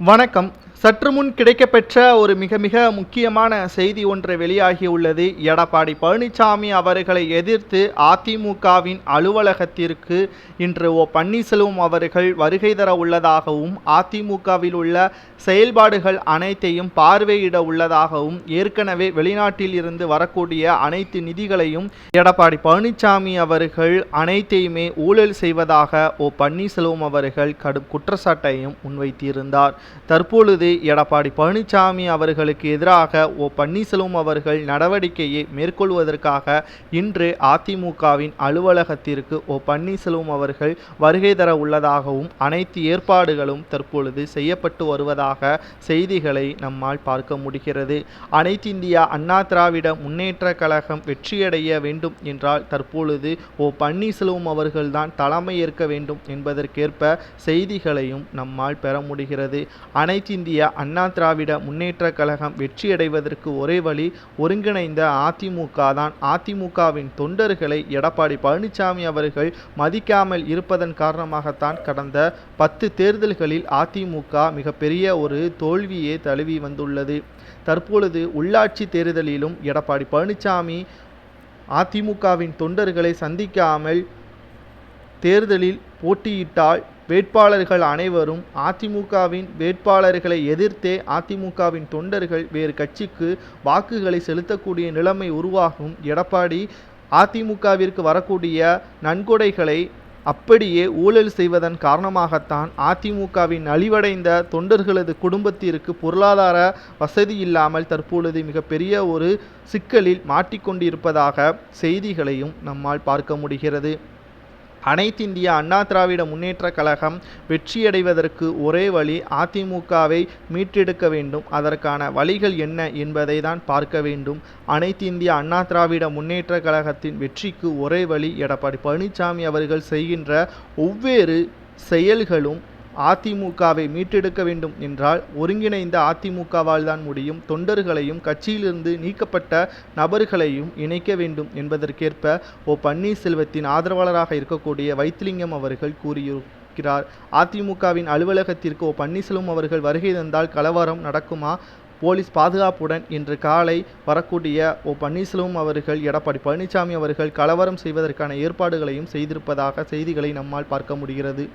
வணக்கம். சற்று முன் கிடைக்கப்பெற்ற ஒரு மிக மிக முக்கியமான செய்தி ஒன்று வெளியாகியுள்ளது. எடப்பாடி பழனிசாமி அவர்களை எதிர்த்து அதிமுகவின் அலுவலகத்திற்கு இன்று ஓ. பன்னீர்செல்வம் அவர்கள் வருகை தர உள்ளதாகவும் அதிமுகவில் உள்ள செயல்பாடுகள் அனைத்தையும் பார்வையிட உள்ளதாகவும் ஏற்கனவே வெளிநாட்டில் இருந்து வரக்கூடிய அனைத்து நிதிகளையும் எடப்பாடி பழனிசாமி அவர்கள் அனைத்தையுமே ஊழல் செய்வதாக ஓ. பன்னீர்செல்வம் அவர்கள் கடும் குற்றச்சாட்டையும் முன்வைத்திருந்தார். தற்பொழுது எடப்பாடி பழனிசாமி அவர்களுக்கு எதிராக ஓ பன்னீர்செல்வம் அவர்கள் நடவடிக்கையை மேற்கொள்வதற்காக இன்று அதிமுகவின் அலுவலகத்திற்கு ஓ பன்னீர்செல்வம் அவர்கள் வருகை தர உள்ளதாகவும் அனைத்து ஏற்பாடுகளும் தற்பொழுது செய்யப்பட்டு வருவதாக செய்திகளை நம்மால் பார்க்க முடிகிறது. அனைத்து இந்தியா அண்ணா திராவிட முன்னேற்ற கழகம் வெற்றியடைய வேண்டும் என்றால் தற்பொழுது ஓ பன்னீர்செல்வம் அவர்கள்தான் தலைமை ஏற்க வேண்டும் என்பதற்கேற்ப செய்திகளையும் நம்மால் பெற முடிகிறது. அனைத்து இந்திய அண்ணா திராவிட முன்னேற்ற கழகம் வெற்றியடைவதற்கு ஒரே வழி ஒருங்கிணைந்த அதிமுக தான் அதிமுகவின் தொண்டர்களை எடப்பாடி பழனிசாமி அவர்கள் மதிக்காமல் இருப்பதன் காரணமாகத்தான் கடந்த பத்து தேர்தல்களில் அதிமுக மிகப்பெரிய ஒரு தோல்வியே தழுவி வந்துள்ளது. தற்பொழுது உள்ளாட்சி தேர்தலிலும் எடப்பாடி பழனிசாமி அதிமுகவின் தொண்டர்களை சந்திக்காமல் தேர்தலில் போட்டியிட்டால் வேட்பாளர்கள் அனைவரும் அதிமுகவின் வேட்பாளர்களை எதிர்த்தே அதிமுகவின் தொண்டர்கள் வேறு கட்சிக்கு வாக்குகளை செலுத்தக்கூடிய நிலைமை உருவாகும். எடப்பாடி அதிமுகவிற்கு வரக்கூடிய நன்கொடைகளை அப்படியே ஊழல் செய்வதன் காரணமாகத்தான் அதிமுகவின் அழிவடைந்த தொண்டர்களது குடும்பத்திற்கு பொருளாதார வசதி இல்லாமல் தற்பொழுது மிகப்பெரிய ஒரு சிக்கலில் மாட்டிக்கொண்டிருப்பதாக செய்திகளையும் நம்மால் பார்க்க முடிகிறது. அனைத்து இந்திய அண்ணா திராவிட முன்னேற்ற கழகம் வெற்றியடைவதற்கு ஒரே வழி அதிமுகவை மீட்டெடுக்க வேண்டும். அதற்கான வழிகள் என்ன என்பதை தான் பார்க்க வேண்டும். அனைத்து இந்திய அண்ணா திராவிட முன்னேற்ற கழகத்தின் வெற்றிக்கு ஒரே வழி எடப்பாடி பழனிசாமி அவர்கள் செய்கின்ற ஒவ்வேறு செயல்களும் அதிமுகவை மீட்டெடுக்க வேண்டும் என்றால் ஒருங்கிணைந்த அதிமுகவால் தான் முடியும். தொண்டர்களையும் கட்சியிலிருந்து நீக்கப்பட்ட நபர்களையும் இணைக்க வேண்டும் என்பதற்கேற்ப ஓ பன்னீர்செல்வத்தின் ஆதரவாளராக இருக்கக்கூடிய வைத்திலிங்கம் அவர்கள் கூறியிருக்கிறார். அதிமுகவின் அலுவலகத்திற்கு ஓ பன்னீர்செல்வம் அவர்கள் வருகை தந்தால் கலவரம் நடக்குமா? போலீஸ் பாதுகாப்புடன் இன்று காலை வரக்கூடிய ஓ பன்னீர்செல்வம் அவர்கள் எடப்பாடி பழனிசாமி அவர்கள் கலவரம் செய்வதற்கான ஏற்பாடுகளையும் செய்திருப்பதாக செய்திகளை நம்மால் பார்க்க முடிகிறது.